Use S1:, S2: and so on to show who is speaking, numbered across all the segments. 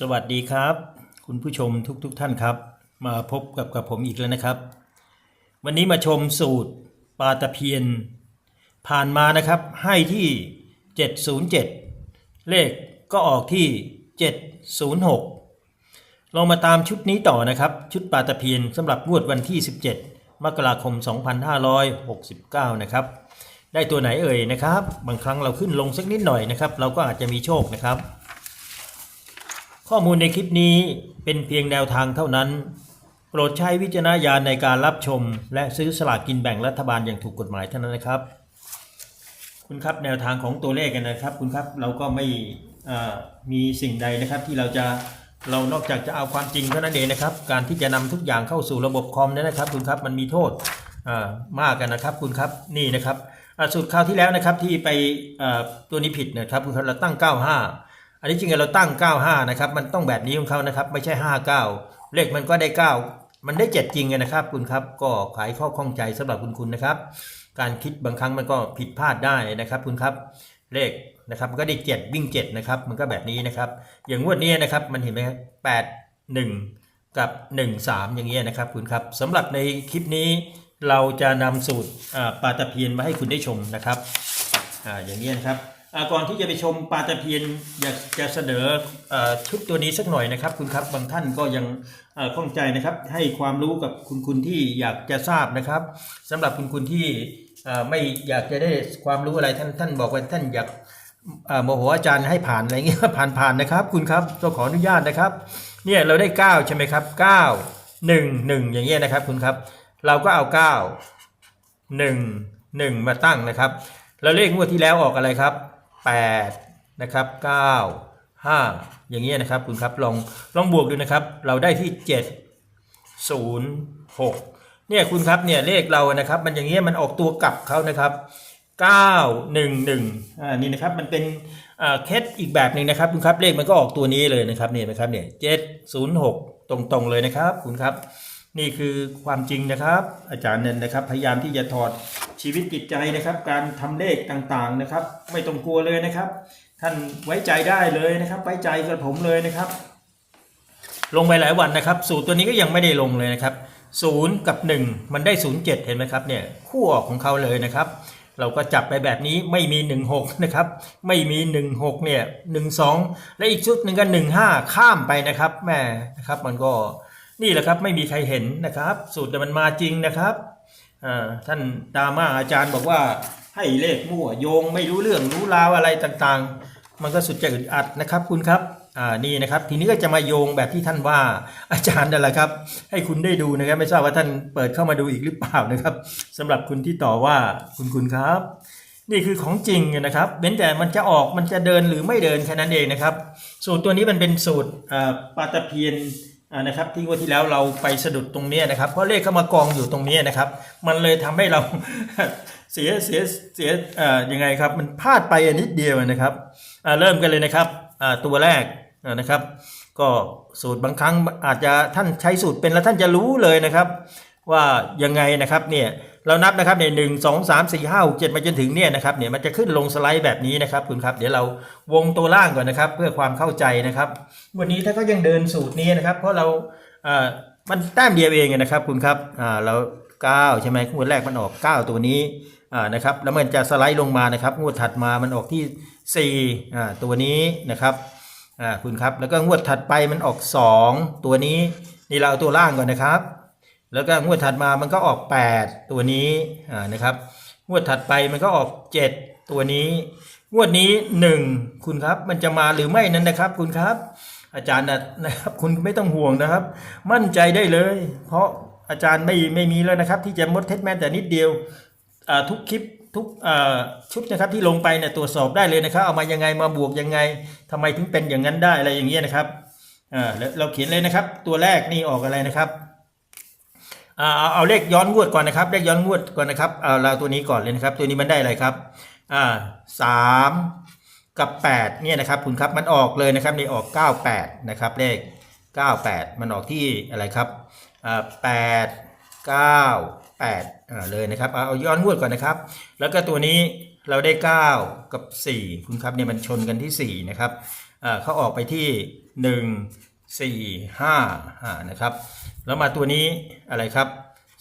S1: สวัสดีครับ คุณผู้ชมทุกๆทท่านครับ มาพบกับกับผมอีกแล้วนะครับ วันนี้มาชมสูตรปลาตะเพียน ผ่านมานะครับ ให้ที่ 707 เลขก็ออกที่ 706 ลองมาตามชุดนี้ต่อนะครับ ชุดปลาตะเพียนสำหรับงวดวันที่ 17 มกราคม 2569 นะครับ ได้ตัวไหนเอ่ยนะครับ บางครั้งเราขึ้นลงสักนิดหน่อยนะครับ เราก็อาจจะมีโชคนะครับ ข้อมูลในคลิปนี้เป็นเพียงแนวทางเท่านั้น โปรดใช้วิจารณญาณในการรับชม และซื้อสลากกินแบ่งรัฐบาลอย่างถูกกฎหมายเท่านั้นนะครับ คุณครับแนวทางของตัวเลขกันนะครับ คุณครับเราก็ไม่มีสิ่งใดนะครับที่เราจะเรานอกจากจะเอาความจริงเท่านั้นเองนะครับ การที่จะนำทุกอย่างเข้าสู่ระบบคอมนั้นนะครับ คุณครับมันมีโทษมากกันนะครับ คุณครับนี่นะครับสูตรคราวที่แล้วนะครับที่ไปตัวนี้ผิดนะครับคุณครับเราตั้ง 95 อันนี้จริงๆเราตั้ง 95 นะครับ มันต้องแบบนี้ของเขานะครับ ไม่ใช่ 59 เลขมันก็ได้ 9 มันได้ 7 จริงนะครับ คุณครับ ก็ขายข้อข้องใจสำหรับคุณคุณนะครับ การคิดบางครั้งมันก็ผิดพลาดได้นะครับ คุณครับ เลขนะครับมันก็ได้ 7 วิ่ง 7 นะครับ มันก็แบบนี้นะครับ อย่างงวดนี้นะครับ มันเห็นไหมครับ8 1กับ 1 3 อย่างเงี้ยนะครับคุณครับสำหรับในคลิปนี้เราจะนำสูตรอ่าปลาตะเพียนมาให้คุณได้ชมนะครับออย่างนี้ยนะครับ ก่อนที่จะไปชมปลาตะเพียนอยากจะเสนออชุดตัวนี้สักหน่อยนะครับ คุณครับบางท่านก็ยังข้องใจนะครับ ให้ความรู้กับคุณคุณที่อยากจะทราบนะครับสำหรับคุณคุณที่ไม่อยากจะได้ความรู้อะไรท่านท่านบอกว่าท่านอยากโมโหอาจารย์ให้ผ่านอะไรเงี้ยผ่านผ่านนะครับ คุณครับก็ขออนุญาตนะครับ เนี่ยเราได้ 9 ใช่ไหมครับ 9 1 1 อย่างเงี้ยนะครับ คุณครับ เราก็เอา 9 1 1 มาตั้งนะครับ แล้วเลขงวดที่แล้วออกอะไรครับ 8นะครับ9 5 อย่างเงี้ยนะครับคุณครับลองลองบวกดูนะครับ เราได้ที่ 7 0 6เนี่ยคุณครับเนี่ยเลขเรานะครับ มันอย่างเงี้ยมันออกตัวกลับเขานะครับ 9 1 1อ่านี่นะครับมันเป็นอ่าเคสอีกแบบหนึ่งนะครับ คุณครับเลขมันก็ออกตัวนี้เลยนะครับเนี่ยนะครับเนี่ย7 0 6ตรงๆเลยนะครับ คุณครับ นี่คือความจริงนะครับ อาจารย์เนี่ยนะครับ พยายามที่จะถอดชีวิตจิตใจนะครับ การทำเลขต่างๆนะครับ ไม่ต้องกลัวเลยนะครับ ท่านไว้ใจได้เลยนะครับ ไว้ใจกับผมเลยนะครับ ลงไปหลายวันนะครับ สูตรตัวนี้ก็ยังไม่ได้ลงเลยนะครับศูนย์กับหนึ่งมันได้ศูนย์เจ็ดเห็นไหมครับเนี่ยคู่ออกของเขาเลยนะครับ เราก็จับไปแบบนี้ไม่มี 16 นะครับ ไม่มี 16 เนี่ย 12 และอีกชุดหนึ่งก็ 15 ข้ามไปนะครับแม่นะครับมันก็ นี่แหละครับไม่มีใครเห็นนะครับ สูตรแต่มันมาจริงนะครับท่านดามาอาจารย์บอกว่าให้เลขมั่วโยงไม่รู้เรื่องรู้ราวอะไรต่างๆ มันก็สุดจะอึดอัดนะครับคุณครับอ่านี่นะครับ ทีนี้ก็จะมาโยงแบบที่ท่านว่าอาจารย์นั่นแหละครับ ให้คุณได้ดูนะครับ ไม่ทราบว่าท่านเปิดเข้ามาดูอีกหรือเปล่านะครับสำหรับคุณที่ต่อว่าคุณคุณครับ นี่คือของจริงนะครับเว้นแต่มันจะออกมันจะเดินหรือไม่เดินแค่นั้นเองนะครับ สูตรตัวนี้มันเป็นสูตรปลาตะเพียน นะครับที่งวันที่แล้วเราไปสะดุดตรงนี้นะครับ เพราะเลขเข้ามากองอยู่ตรงนี้นะครับ มันเลยทำให้เราเสียเสียเสียอ่ายังไงครับ มันพลาดไปอันนิดเดียวนะครับอ่าเริ่มกันเลยนะครับอ่าตัวแรกนะครับ ก็สูตรบางครั้งอาจจะท่านใช้สูตรเป็นแล้วท่านจะรู้เลยนะครับ ว่ายังไงนะครับเนี่ย เรานับนะครับเนี่ยหนึ่งสองสามสี่ห้าหกเจ็ดมาจนถึงเนี่ยนะครับเนี่ยมันจะขึ้นลงสไลด์แบบนี้นะครับคุณครับ เดี๋ยวเราวงตัวล่างก่อนนะครับ เพื่อความเข้าใจนะครับ วันนี้ถ้าก็ยังเดินสูตรนี้นะครับ เพราะเราอ่ามันแต้มเดียวเองนะครับคุณครับอ่าเราเก้าใช่ไหมงวดแรกมันออกเก้าตัวนี้อ่านะครับแล้วมันจะสไลด์ลงมานะครับงวดถัดมามันออกที่สี่อ่าตัวนี้นะครับอ่าคุณครับแล้วก็งวดถัดไปมันออก2ตัวนี้นี่เราเอาตัวล่างก่อนนะครับ แล้วก็งวดถัดมามันก็ออก 8 ตัวนี้นะครับ งวดถัดไปมันก็ออก 7 ตัวนี้ งวดนี้ 1 คุณครับ มันจะมาหรือไม่นั้นนะครับ คุณครับ อาจารย์นะครับ คุณไม่ต้องห่วงนะครับ มั่นใจได้เลย เพราะอาจารย์ไม่ไม่มีแล้วนะครับ ที่จะมดเท็จแม้แต่นิดเดียวทุกคลิปทุกชุดนะครับที่ลงไปเนี่ยตรวจสอบได้เลยนะครับ เอามายังไงมาบวกยังไงทำไมถึงเป็นอย่างนั้นได้อะไรอย่างเงี้ยนะครับเราเขียนเลยนะครับ ตัวแรกนี่ออกอะไรนะครับ เอาเอาเลขย้อนงวดก่อนนะครับเลขย้อนงวดก่อนนะครับเอาเราตัวนี้ก่อนเลยนะครับ ตัวนี้มันได้อะไรครับอ่าสามกับแปดเนี่ยนะครับคุณครับมันออกเลยนะครับนี่ออกเก้าแปดนะครับเลขเก้าแปดมันออกที่อะไรครับอ่าแปด9 8อ่าเลยนะครับเอาเอาย้อนงวดก่อนนะครับ แล้วก็ตัวนี้เราได้ 9 กับ 4 คุณครับเนี่ยมันชนกันที่ 4 นะครับอ่าเขาออกไปที่หนึ่ง สี่ห้าอ่านะครับ แล้วมาตัวนี้อะไรครับ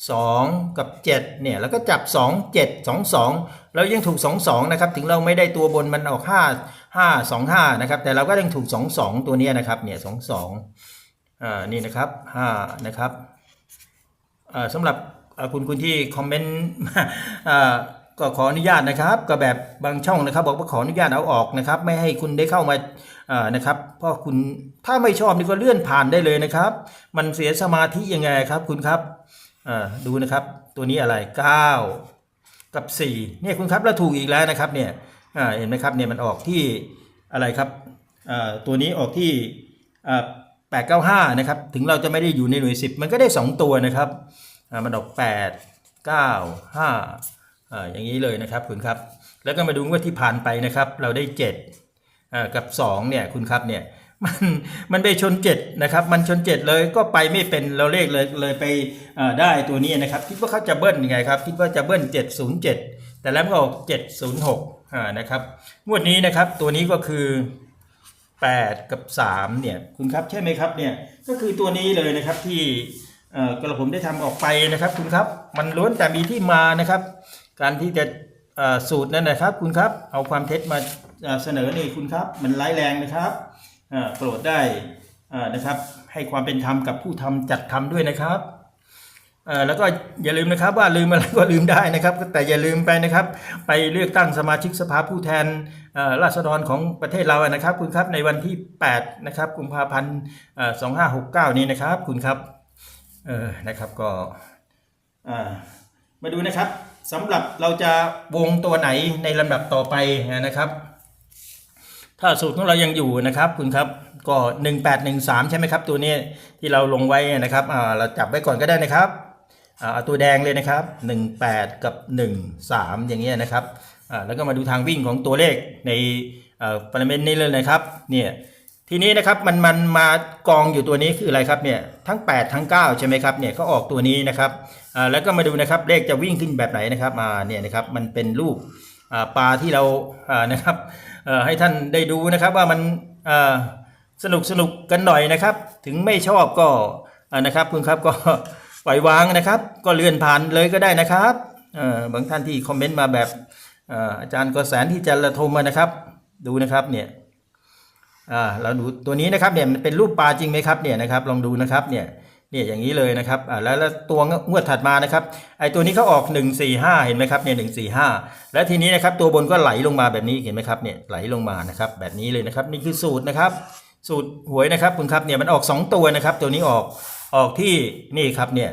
S1: 2กับ7เนี่ยแล้วก็จับ2 7 2 2เรายังถูก2 2นะครับ ถึงเราไม่ได้ตัวบนมันออก5 5 2 5นะครับ แต่เราก็ยังถูก2 2ตัวนี้นะครับ เนี่ย2 2อ่านี่นะครับ5นะครับอ่าสำหรับคุณคุณที่คอมเมนต์อ่า ก็ขออนุญาตนะครับก็แบบบางช่องนะครับ บอกว่าขออนุญาตเอาออกนะครับ ไม่ให้คุณได้เข้ามาอ่านะครับเพราะคุณถ้าไม่ชอบนี่ก็เลื่อนผ่านได้เลยนะครับ มันเสียสมาธิยังไงครับ คุณครับอ่าดูนะครับ ตัวนี้อะไร 9 กับ 4เนี่ยคุณครับเราถูกอีกแล้วนะครับเนี่ยอ่าเห็นไหมครับเนี่ยมันออกที่อะไรครับอ่าตัวนี้ออกที่เอ่า895นะครับถึงเราจะไม่ได้อยู่ในหน่วย10มันก็ได้2ตัวนะครับอ่ามันออก8 9 5อ่า อย่างนี้เลยนะครับคุณครับ แล้วก็มาดูว่าที่ผ่านไปนะครับ เราได้7กับ2เนี่ยคุณครับเนี่ยมันมันไปชนเจ็ดนะครับ มันชนเจ็ดเลยก็ไปไม่เป็นเราเลขเลยเลยไปได้ตัวนี้นะครับ คิดว่าเขาจะเบิ้ลยังไงครับ คิดว่าจะเบิ้ล707 แต่แล้วก็ออก706นะครับงวดนี้นะครับตัวนี้ก็คือ 8 กับ3เนี่ยคุณครับใช่ไหมครับเนี่ยก็คือตัวนี้เลยนะครับที่กระผมได้ทำออกไปนะครับ คุณครับ มันล้วนแต่มีที่มานะครับ การที่จะสูตรนั้นนะครับ คุณครับ เอาความเท็จมาเสนอนี่คุณครับ มันร้ายแรงนะครับโปรดได้นะครับ ให้ความเป็นธรรมกับผู้ทำจัดทำด้วยนะครับแล้วก็อย่าลืมนะครับว่าลืมอะไรก็ลืมได้นะครับ แต่อย่าลืมไปนะครับ ไปเลือกตั้งสมาชิกสภาผู้แทนราษฎรของประเทศเรานะครับ คุณครับในวันที่ 8 นะครับกุมภาพันธ์เอ่อ2569นี้นะครับ คุณครับเออนะครับก็มาดูนะครับ สำหรับเราจะวงตัวไหนในลำดับต่อไปนะครับ ถ้าสูตรของเรายังอยู่นะครับคุณครับก็ 1813 ใช่ไหมครับ ตัวนี้ที่เราลงไว้นะครับเราจับไว้ก่อนก็ได้นะครับเอาตัวแดงเลยนะครับ 18 กับ 13 อย่างเงี้ยนะครับแล้วก็มาดูทางวิ่งของตัวเลขในเอ่อปรเมนนี้เลยนะครับเนี่ย ทีนี้นะครับมันมันมากองอยู่ตัวนี้คืออะไรครับเนี่ยทั้ง 8 ทั้ง 9 ใช่ไหมครับเนี่ยก็ออกตัวนี้นะครับอ่าแล้วก็มาดูนะครับเลขจะวิ่งขึ้นแบบไหนนะครับมาเนี่ยนะครับมันเป็นรูปอ่าปลาที่เราอ่านะครับเอ่อให้ท่านได้ดูนะครับว่ามันอ่อสนุกสนุกกันหน่อยนะครับ ถึงไม่ชอบก็อ่านะครับคุณครับก็ปล่อยวางนะครับ ก็เลื่อนผ่านเลยก็ได้นะครับเอ่อบางท่านที่คอมเมนต์มาแบบอาจารย์ก็แสนที่จะระทมมานะครับ ดูนะครับเนี่ย อ่าเราดูตัวนี้นะครับเนี่ยมันเป็นรูปปลาจริงไหมครับเนี่ยนะครับลองดูนะครับเนี่ยเนี่ยอย่างนี้เลยนะครับอ่าแล้วตัวงวดถัดมานะครับไอตัวนี้เขาออก 145 เห็นไหมครับเนี่ย145แล้วทีนี้นะครับตัวบนก็ไหลลงมาแบบนี้เห็นไหมครับเนี่ยไหลลงมานะครับแบบนี้เลยนะครับนี่คือสูตรนะครับ สูตรหวยนะครับคุณครับเนี่ยมันออก 2 ตัวนะครับตัวนี้ออกออกที่นี่ครับเนี่ย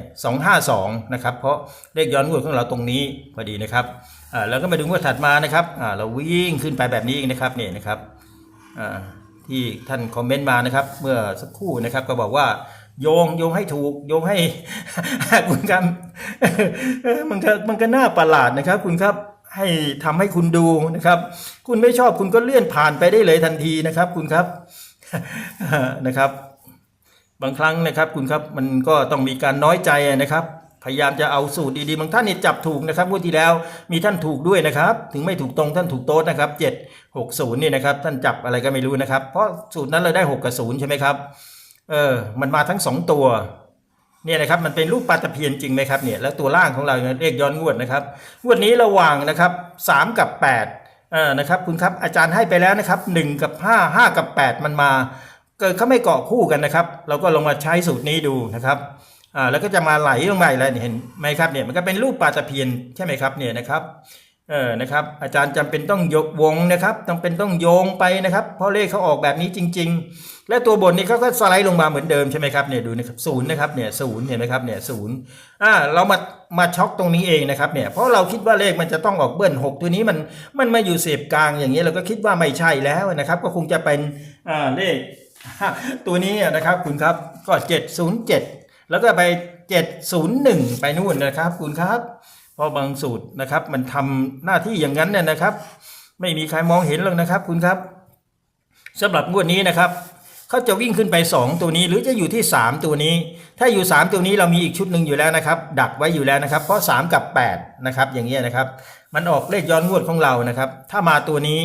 S1: 252นะครับเพราะเลขย้อนงวดของเราตรงนี้พอดีนะครับอ่าแล้วก็มาดูงวดถัดมานะครับอ่าเราวิ่งขึ้นไปแบบนี้นะครับเนี่ยนะครับอ่า ที่ท่านคอมเมนต์มานะครับ เมื่อสักครู่นะครับก็บอกว่า โยงโยงให้ถูก โยงให้คุณครับมันก็มันก็น่าประหลาดนะครับ คุณครับให้ทำให้คุณดูนะครับ คุณไม่ชอบคุณก็เลื่อนผ่านไปได้เลยทันทีนะครับ คุณครับนะครับ บางครั้งนะครับ คุณครับมันก็ต้องมีการน้อยใจนะครับพยายามจะเอาสูตรดีๆบางท่านนี่จับถูกนะครับงวดที่แล้วมีท่านถูกด้วยนะครับ ถึงไม่ถูกตรงท่านถูกโต๊ดนะครับ7 6 0นี่นะครับท่านจับอะไรก็ไม่รู้นะครับ เพราะสูตรนั้นเราได้ 6 กับ0ใช่ไหมครับเออมันมาทั้งสองตัวเนี่ยนะครับมันเป็นรูปปลาตะเพียนจริงไหมครับเนี่ยแล้วตัวล่างของเราเนี่ยเลขย้อนงวดนะครับงวดนี้ระหว่างนะครับสามกับแปดเออนะครับคุณครับอาจารย์ให้ไปแล้วนะครับหนึ่งกับห้าห้ากับแปดมันมาเกิดเขาไม่เกาะคู่กันนะครับ เราก็ลองมาใช้สูตรนี้ดูนะครับอ่าแล้วก็จะมาไหลลงมาอีกแล้วเห็นไหมครับเนี่ยมันก็เป็นรูปปลาตะเพียนใช่ไหมครับเนี่ยนะครับ เออนะครับ อาจารย์จำเป็นต้องยกวงนะครับจำเป็นต้องโยงไปนะครับ เพราะเลขเขาออกแบบนี้จริง ๆ และตัวบนนี้เขาก็สไลด์ลงมาเหมือนเดิมใช่ไหมครับเนี่ยดูนะครับศูนย์นะครับเนี่ยศูนย์เห็นไหมครับเนี่ยศูนย์อ่าเรามามาช็อกตรงนี้เองนะครับเนี่ยเพราะเราคิดว่าเลขมันจะต้องออกเบิ้ลหกตัวนี้มันมันมาอยู่เสียบกลางอย่างนี้เราก็คิดว่าไม่ใช่แล้วนะครับ ก็คงจะเป็นอ่าเลขตัวนี้นะครับคุณครับก็เจ็ดศูนย์เจ็ดแล้วก็ไปเจ็ดศูนย์หนึ่งไปนู่นนะครับคุณครับ เพราะบางสูตรนะครับ มันทำหน้าที่อย่างนั้นเนี่ยนะครับ ไม่มีใครมองเห็นหรอกนะครับ คุณครับสำหรับงวดนี้นะครับเขาจะวิ่งขึ้นไป 2 ตัวนี้ หรือจะอยู่ที่ 3 ตัวนี้ ถ้าอยู่ 3 ตัวนี้เรามีอีกชุดหนึ่งอยู่แล้วนะครับ ดักไว้อยู่แล้วนะครับ เพราะ 3 กับ 8 นะครับ อย่างเงี้ยนะครับ มันออกเลขย้อนงวดของเรานะครับ ถ้ามาตัวนี้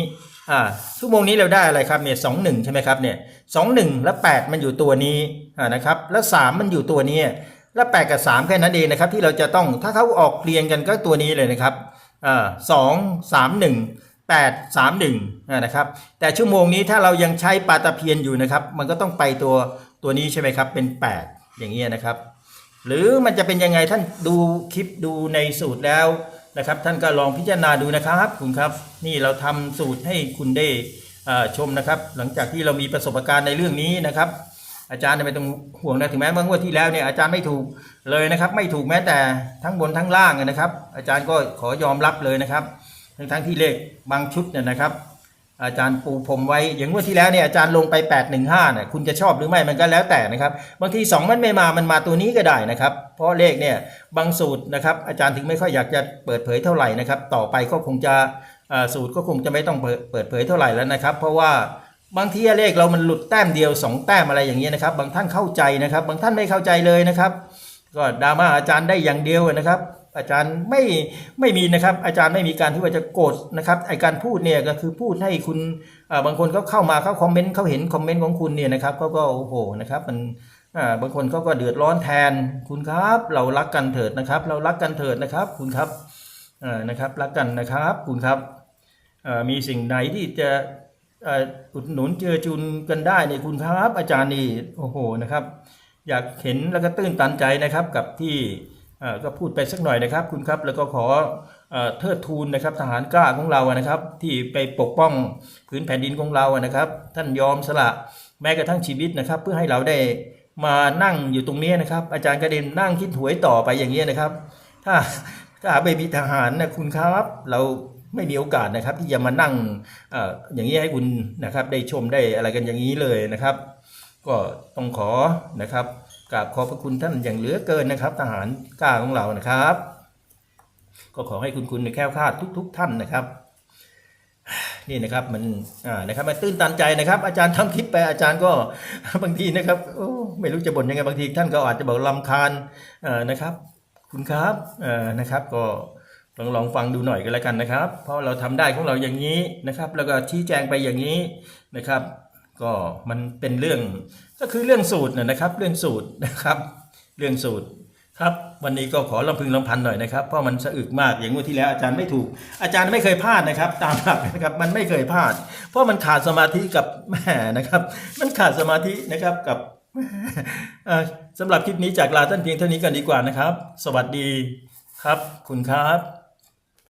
S1: อ่าชั่วโมงนี้เราได้อะไรครับเนี่ยสองหนึ่งใช่ไหมครับเนี่ยสองหนึ่งแล้วแปดมันอยู่ตัวนี้อ่านะครับ แล้วสามมันอยู่ตัวนี้ แล้วแปดกับสามแค่นั้นเองนะครับ ที่เราจะต้องถ้าเขาออกเรียงกันก็ตัวนี้เลยนะครับสองสามหนึ่งแปดสามหนึ่งนะครับ แต่ชั่วโมงนี้ถ้าเรายังใช้ปลาตะเพียนอยู่นะครับ มันก็ต้องไปตัวตัวนี้ใช่ไหมครับ เป็น 8 อย่างเงี้ยนะครับ หรือมันจะเป็นยังไงท่านดูคลิปดูในสูตรแล้วนะครับ ท่านก็ลองพิจารณาดูนะครับคุณครับ นี่เราทำสูตรให้คุณได้ชมนะครับ หลังจากที่เรามีประสบการณ์ในเรื่องนี้นะครับ อาจารย์ไม่ต้องห่วงนะถึงแม้เมื่องวดที่แล้วเนี่ยอาจารย์ไม่ถูกเลยนะครับ ไม่ถูกแม้แต่ทั้งบนทั้งล่างนะครับ อาจารย์ก็ขอยอมรับเลยนะครับ ทั้งทั้งที่เลขบางชุดเนี่ยนะครับ อาจารย์ปูพรมไว้อย่างงวดที่แล้วเนี่ยอาจารย์ลงไป 815เนี่ยคุณจะชอบหรือไม่มันก็แล้วแต่นะครับ บางที 2 มันไม่มามันมาตัวนี้ก็ได้นะครับ เพราะเลขเนี่ยบางสูตรนะครับ อาจารย์ถึงไม่ค่อยอยากจะเปิดเผยเท่าไหร่นะครับ ต่อไปก็คงจะสูตรก็คงจะไม่ต้องเปิดเผยเท่าไหร่แล้วนะครับ เพราะว่า บางทีเลขเรามันหลุดแต้มเดียว 2 แต้มอะไรอย่างเงี้ยนะครับ บางท่านเข้าใจนะครับ บางท่านไม่เข้าใจเลยนะครับ ก็ดราม่าอาจารย์ได้อย่างเดียวนะครับ อาจารย์ไม่ไม่มีนะครับ อาจารย์ไม่มีการที่ว่าจะโกรธนะครับไอการพูดเนี่ยก็คือพูดให้คุณอ่าบางคนเขาเข้ามาเขาคอมเมนต์เขาเห็นคอมเมนต์ของคุณเนี่ยนะครับเขาก็โอ้โหนะครับมันอ่าบางคนเขาก็เดือดร้อนแทนคุณครับ เรารักกันเถิดนะครับ เรารักกันเถิดนะครับ คุณครับอ่านะครับรักกันนะครับ คุณครับอ่ามีสิ่งไหนที่จะ อุดหนุนเจือจุนกันได้เนี่ยคุณครับอาจารย์นี่โอ้โหนะครับ อยากเห็นแล้วก็ตื้นตันใจนะครับกับที่ก็พูดไปสักหน่อยนะครับ คุณครับแล้วก็ขอเทิดทูนนะครับทหารกล้าของเราอะนะครับ ที่ไปปกป้องพื้นแผ่นดินของเราอะนะครับ ท่านยอมสละแม้กระทั่งชีวิตนะครับ เพื่อให้เราได้มานั่งอยู่ตรงนี้นะครับ อาจารย์กระเด็นนั่งคิดหวยต่อไปอย่างนี้ยนะครับ ถ้าถ้าไม่มีทหารนะคุณครับเรา ไม่มีโอกาสนะครับ ที่จะมานั่งออย่างนี้ให้คุณนะครับ ได้ชมได้อะไรกันอย่างนี้เลยนะครับ ก็ต้องขอนะครับกราบขอบพระคุณท่านอย่างเหลือเกินนะครับ ทหารกล้าของเรานะครับ ก็ขอให้คุณคุณในแค้วคลาดทุก ๆ ท่านนะครับนี่นะครับมันอ่านะครับมันตื้นตันใจนะครับ อาจารย์ทำคลิปไปอาจารย์ก็บางทีนะครับโอ้ไม่รู้จะบ่นยังไงบางทีท่านก็อาจจะบอกลำคาญเอ่อนะครับ คุณครับเอ่อนะครับก็ ลองลองฟังดูหน่อยก็แล้วกันนะครับ เพราะเราทำได้ของเราอย่างนี้นะครับ แล้วก็ชี้แจงไปอย่างนี้นะครับ ก็มันเป็นเรื่องก็คือเรื่องสูตรนะครับ เรื่องสูตรนะครับ เรื่องสูตรครับ วันนี้ก็ขอลำพึงลำพันหน่อยนะครับเพราะมันสะอึกมากอย่างงวดที่แล้วอาจารย์ไม่ถูก อาจารย์ไม่เคยพลาดนะครับ ตามหลักนะครับมันไม่เคยพลาด เพราะมันขาดสมาธิกับแหมนะครับ มันขาดสมาธินะครับกับสำหรับคลิปนี้จากลาท่านเพียงเท่านี้กันดีกว่านะครับ สวัสดีครับคุณครับ